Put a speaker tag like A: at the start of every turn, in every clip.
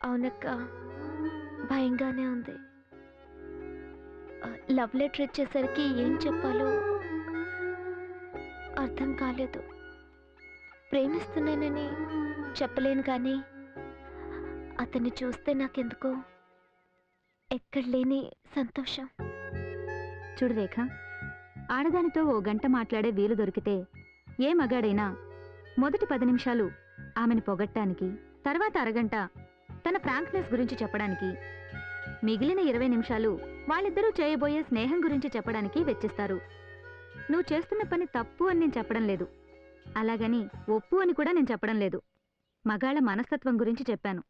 A: అవునక్క. భయంగానే ఉంది. లవ్ లెటర్ ఇచ్చేసరికి ఏం చెప్పాలో అర్థం కాలేదు. ప్రేమిస్తున్నానని చెప్పలేను కానీ అతన్ని చూస్తే నాకెందుకో ఎక్కడ లేని సంతోషం.
B: చూడు రేఖ ఆడదానితో ఓ గంట మాట్లాడే వీలు దొరికితే ఏ మగాడైనా మొదటి పది నిమిషాలు ఆమెను పొగట్టానికి తర్వాత అరగంట తన ఫ్రాంక్నెస్ గురించి చెప్పడానికి. మిగిలిన ఇరవై నిమిషాలు వాళ్ళిద్దరూ చేయబోయే స్నేహం గురించి చెప్పడానికి వెచ్చిస్తారు. నువ్వు చేస్తున్న పని తప్పు అని నేను చెప్పడం లేదు. అలాగని ఒప్పు అని కూడా నేను చెప్పడం లేదు. మగాళ్ళ మనస్తత్వం గురించి చెప్పాను.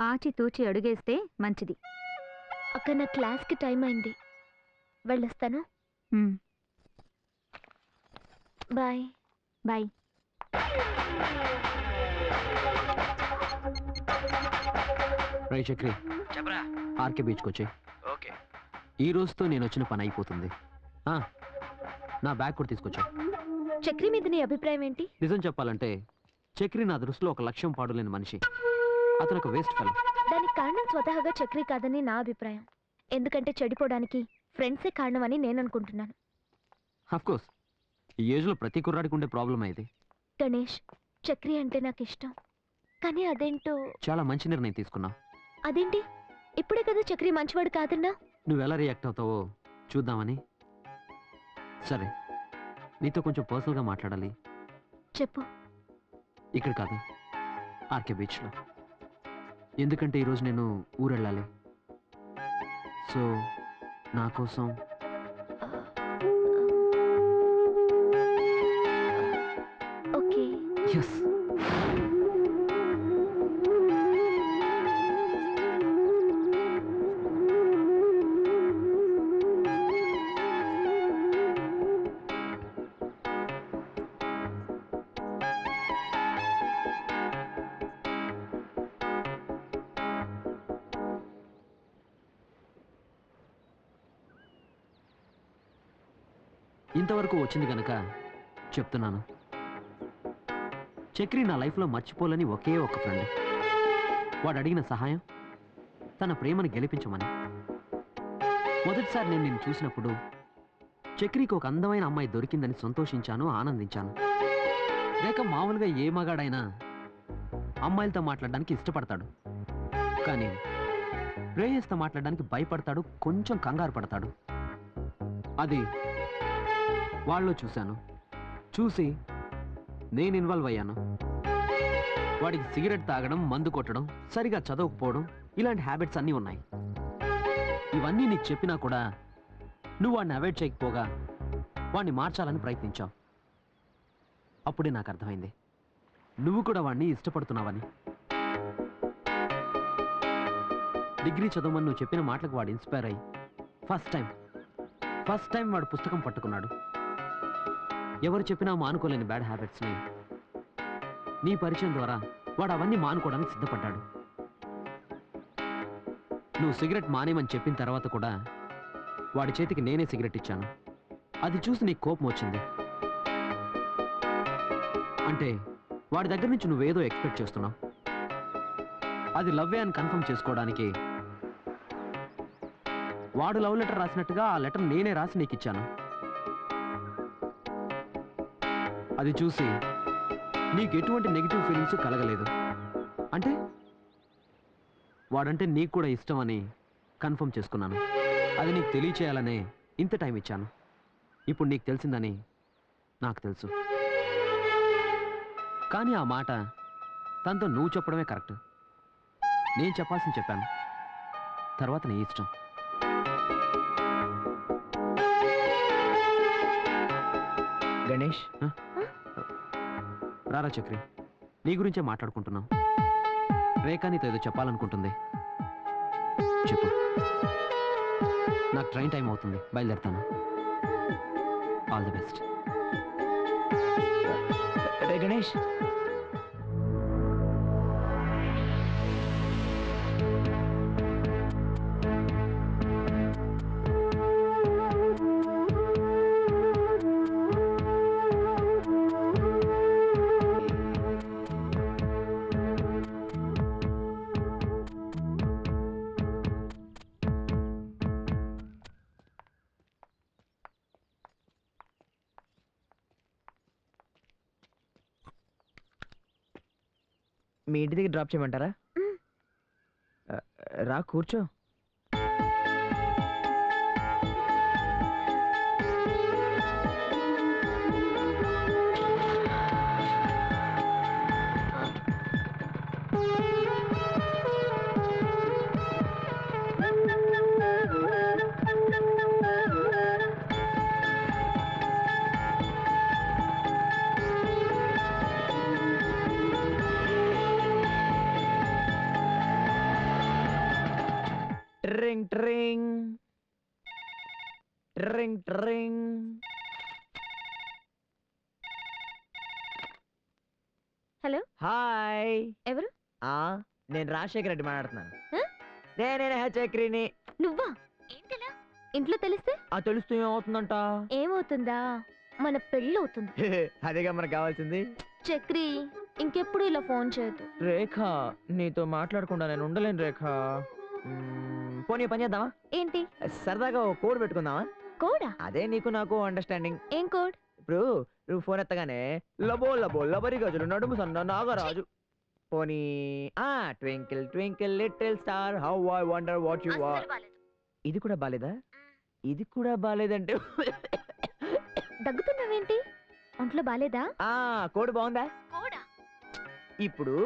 B: ఆచితూచి అడుగేస్తే మంచిది.
A: అక్క నా క్లాస్కి టైం అయింది. వెళ్ళొస్తాను. బాయ్.
B: బాయ్.
C: రై చక్రి
D: చెప్పరా?
C: ఆర్కే బీచ్కి వచ్చి
D: ఓకే.
C: ఈ రోజుతో నేను వచ్చిన పని అయిపోతుంది. ఆ, నా బ్యాగ్ కూడా తీసుకొచ్చా
A: చక్రి మీద నీ అభిప్రాయం ఏంటి?
C: నిజం చెప్పాలంటే చక్రి నా దృష్టిలో ఒక లక్ష్యం పాడులేని మనిషి. అతను ఒక వేస్ట్ ఫెలో.
A: దానికి కారణం స్వతహాగా చక్రి కాదని నా అభిప్రాయం. ఎందుకంటే చెడిపోవడానికి ఫ్రెండ్సే కారణమని నేను అనుకుంటున్నాను.
C: కోర్స్ ఈ ఏజ్లో ప్రతి కుర్రాడికి ఉండే ప్రాబ్లం ఇది.
A: గణేష్ చక్రి అంటే నాకు ఇష్టం. కానీ అదేంటో
C: చాలా మంచి నిర్ణయం తీసుకున్నావు.
A: అదేంటి? ఇప్పుడే కదా చక్రి మంచివాడు కాదన్నా?
C: నువ్వు ఎలా రియాక్ట్ అవుతావో చూద్దామని. సరే నీతో కొంచెం పర్సనల్గా మాట్లాడాలి.
A: చెప్పు.
C: ఇక్కడ కాదు ఆర్కే బీచ్లో. ఎందుకంటే ఈరోజు నేను ఊరు వెళ్ళాలి సో నా కోసం
A: ఓకే.
C: ఎస్ ఇంతవరకు వచ్చింది గనక చెప్తున్నాను. చక్రి నా లైఫ్లో మర్చిపోలేని ఒకే ఒక ఫ్రెండ్ వాడు అడిగిన సహాయం తన ప్రేమను గెలిపించమని. మొదటిసారి నేను నిన్ను చూసినప్పుడు చక్రికి ఒక అందమైన అమ్మాయి దొరికిందని సంతోషించాను ఆనందించాను. లేక మామూలుగా ఏ మగాడైనా అమ్మాయిలతో మాట్లాడడానికి ఇష్టపడతాడు. కానీ ప్రేయస్తో మాట్లాడడానికి భయపడతాడు కొంచెం కంగారు పడతాడు. అది వాళ్ళు చూశాను. చూసి నేను ఇన్వాల్వ్ అయ్యాను. వాడికి సిగరెట్ తాగడం మందు కొట్టడం సరిగా చదవకపోవడం ఇలాంటి హ్యాబిట్స్ అన్నీ ఉన్నాయి. ఇవన్నీ నీకు చెప్పినా కూడా నువ్వు వాడిని అవాయిడ్ చేయకపోగా వాడిని మార్చాలని ప్రయత్నించావు. అప్పుడే నాకు అర్థమైంది. నువ్వు కూడా వాడిని ఇష్టపడుతున్నావని. డిగ్రీ చదవమని నువ్వు చెప్పిన మాటలకు వాడు ఇన్స్పైర్ అయ్యి ఫస్ట్ టైం ఫస్ట్ టైం వాడు పుస్తకం పట్టుకున్నాడు. ఎవరు చెప్పినా మానుకోలేని బ్యాడ్ హ్యాబిట్స్ని నీ. పరిచయం ద్వారా వాడు అవన్నీ మానుకోవడానికి సిద్ధపడ్డాడు. నువ్వు సిగరెట్ మానేమని చెప్పిన తర్వాత కూడా వాడి చేతికి నేనే సిగరెట్ ఇచ్చాను. అది చూసి నీకు కోపం వచ్చింది. అంటే వాడి దగ్గర నుంచి నువ్వేదో ఎక్స్పెక్ట్ చేస్తున్నావు. అది లవ్వే అని కన్ఫర్మ్ చేసుకోవడానికి వాడు లవ్ లెటర్ రాసినట్టుగా ఆ లెటర్ నేనే రాసి నీకు ఇచ్చాను. అది చూసి నీకు ఎటువంటి నెగిటివ్ ఫీలింగ్స్ కలగలేదు. అంటే? వాడంటే నీకు కూడా ఇష్టం అని కన్ఫర్మ్ చేసుకున్నాను. అది నీకు తెలియచేయాలనే ఇంత టైం ఇచ్చాను. ఇప్పుడు నీకు తెలిసిందని నాకు తెలుసు. కానీ ఆ మాట తనతో నువ్వు చెప్పడమే కరెక్ట్ నేను చెప్పాల్సింది చెప్పాను. తర్వాత నీ ఇష్టం.
D: గణేష్?
C: రారా చక్రి. నీ గురించే మాట్లాడుకుంటున్నాం. రేఖా నీతో ఏదో చెప్పాలనుకుంటుంది. చెప్పు. నాకు ట్రైన్ టైం అవుతుంది. బయలుదేరుతాను. All the best.
D: గణేష్. మీ ఇంటి దగ్గర డ్రాప్ చేయమంటారా? రా కూర్చో. ట్రింగ్ ట్రింగ్ ట్రింగ్ ట్రింగ్
A: హలో
D: హాయ్
A: ఎవరు?
D: ఆ నేను రాజశేఖర్ రెడ్డి మాట్లాడుతున్నాను
A: హ?
D: నేనే చక్రిని.
A: నువ్వా? ఏంటిలా? ఇంట్లో తెలిస్తే?
D: ఆ తెలుస్తూ ఏమవుతుందంట?
A: ఏమవుతుందా? మన పెళ్ళి అవుతుంది
D: అదేగా మనకు కావాల్సింది.
A: చక్రి ఇంకెప్పుడు ఇలా ఫోన్ చేయొద్దు.
D: రేఖ నీతో మాట్లాడకుండా నేను ఉండలేను రేఖ. మ్మ్, పోనీ పని చేద్దామా?
A: ఏంటి?
D: సరదాగా ఓ కోడ్ పెట్టుకుందామా?
A: కోడా?
D: అదే నీకు నాకు అండర్స్టాండింగ్
A: ఏం కోడ్?
D: ఇప్పుడు నువ్వు ఫోన్ ఎత్తగానే లబో లబో లబరి గజులు నడుము సన్న నాగరాజు. పోనీ ఆ twinkle twinkle little star how I wonder what you are. ఇది కూడా బాలేదా? ఇది కూడా బాలేదంటే.
A: దగ్గుతున్నావేంటి? ఒంట్లో బాలేదా?
D: ఆ కోడ్ బాగుందా?
A: కోడా?
D: ఇప్పుడు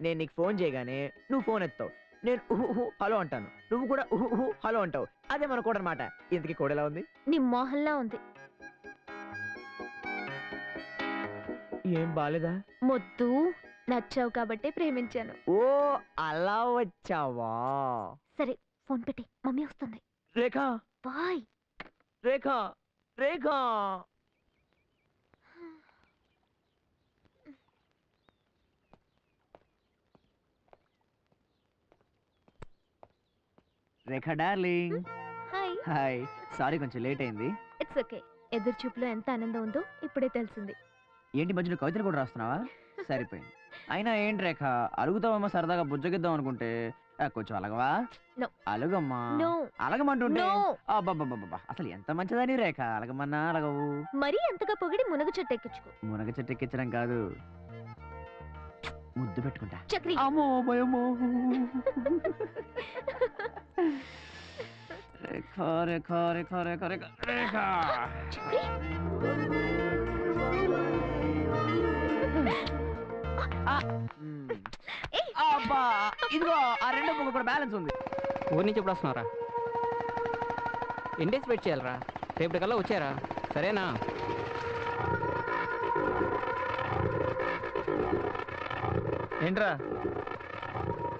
D: నేను నీకు ఫోన్ చేయగానే నువ్వు ఫోన్ ఎత్తావు. నేను ఉహు హలో అంటాను. నువ్వు కూడా ఉహు హలో అంటావు. అదే మన కోడ్ అనమాట ఇంతకీ కోడ్ ఎలా ఉంది?
A: నీ మోహన్లా ఉంది.
D: ఏం బాలేదా?
A: మొద్దు నచ్చావు కాబట్టి ప్రేమించాను.
D: ఓ అలా వచ్చావా?
A: సరే ఫోన్ పెట్టి మమ్మీ వస్తుంది.
D: Rekha!
A: Bye!
D: Rekha! Rekha! Rekha darling.
A: Hi.
D: Hi. Sorry కొంచెం లేట్ అయింది.
A: It's okay. ఎదురు చూపులో ఎంత ఆనందం ఉందో ఇప్పుడే తెలిసింది.
D: ఏంటి మధ్యలో కవితలు కూడా రాస్తున్నావా? సరిపోయింది. అయినా ఏంటి రేఖ అలుగుతావమ్మా సరదాగా బుజ్జగిద్దాం అనుకుంటే ఆ, కొంచెం అలగవా?
A: No.
D: అలుగమ్మా?
A: నో.
D: అలగమంటుంటే అబ్బబ్బబ్బబ్బా అసలు ఎంత మంచిదని రేఖ అలగమన్నా అలగవు.
A: మరీ అంతగా పొగిడి మునగ చెట్టు ఎక్కించుకో.
D: మునగ చెట్టు ఎక్కించడం కాదు. ముద్దు పెట్టుకుంటా.
A: చక్రి.
D: అమ్మో భయమో రేఖ రేఖ రేఖ రేఖ రేఖ రేఖ. అబ్బా ఇదిగో ఆ రెండో ముక్క కూడా బ్యాలెన్స్ ఉంది.
E: ఊరి నుంచి ఎప్పుడు వస్తున్నారా ఎన్ని డేస్ వెయిట్ చేయాలరా? రేపటికల్లా వచ్చారా? సరేనా?
F: ఏంట్రా?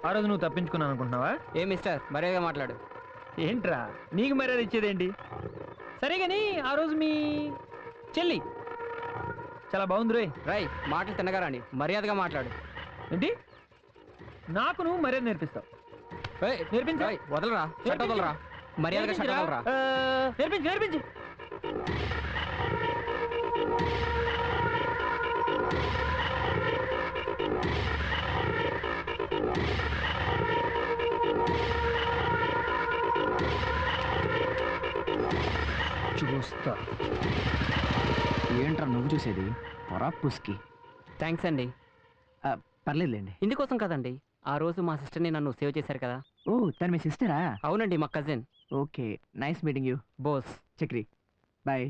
F: ఆ రోజు నువ్వు తప్పించుకున్నాను అనుకుంటున్నావా?
E: ఏ మిస్టర్ మర్యాదగా మాట్లాడు.
F: ఏంట్రా? నీకు మర్యాద ఇచ్చేదేంటి? సరే కానీ ఆ రోజు మీ చెల్లి. చాలా బాగుంది రే
E: రై మాటలు రాండి మర్యాదగా మాట్లాడు.
F: ఏంటి? నాకు నువ్వు మర్యాద నేర్పిస్తావు.
E: ఏయ్,
F: నేర్పించు.
E: వదలరా షర్ట్ వదలరా మర్యాదగా షర్ట్
F: నేర్పించురా.
E: వదలరా.
F: ఆ, నేర్పించు నేర్పించు.
C: చూస్తా. ఏంట్రా నువ్వు చూసేది? పొరా పుస్కి.
E: థ్యాంక్స్ అండి.
C: పర్లేదులేండి.
E: ఇందుకోసం కదండి. ఆ రోజు మా సిస్టర్ని నన్ను సేవ్ చేశారు కదా.
C: ఓ తను మీ సిస్టరా?
E: అవునండి మా cousin.
C: Okay nice meeting you.
E: Bose.
C: Chakri. Bye.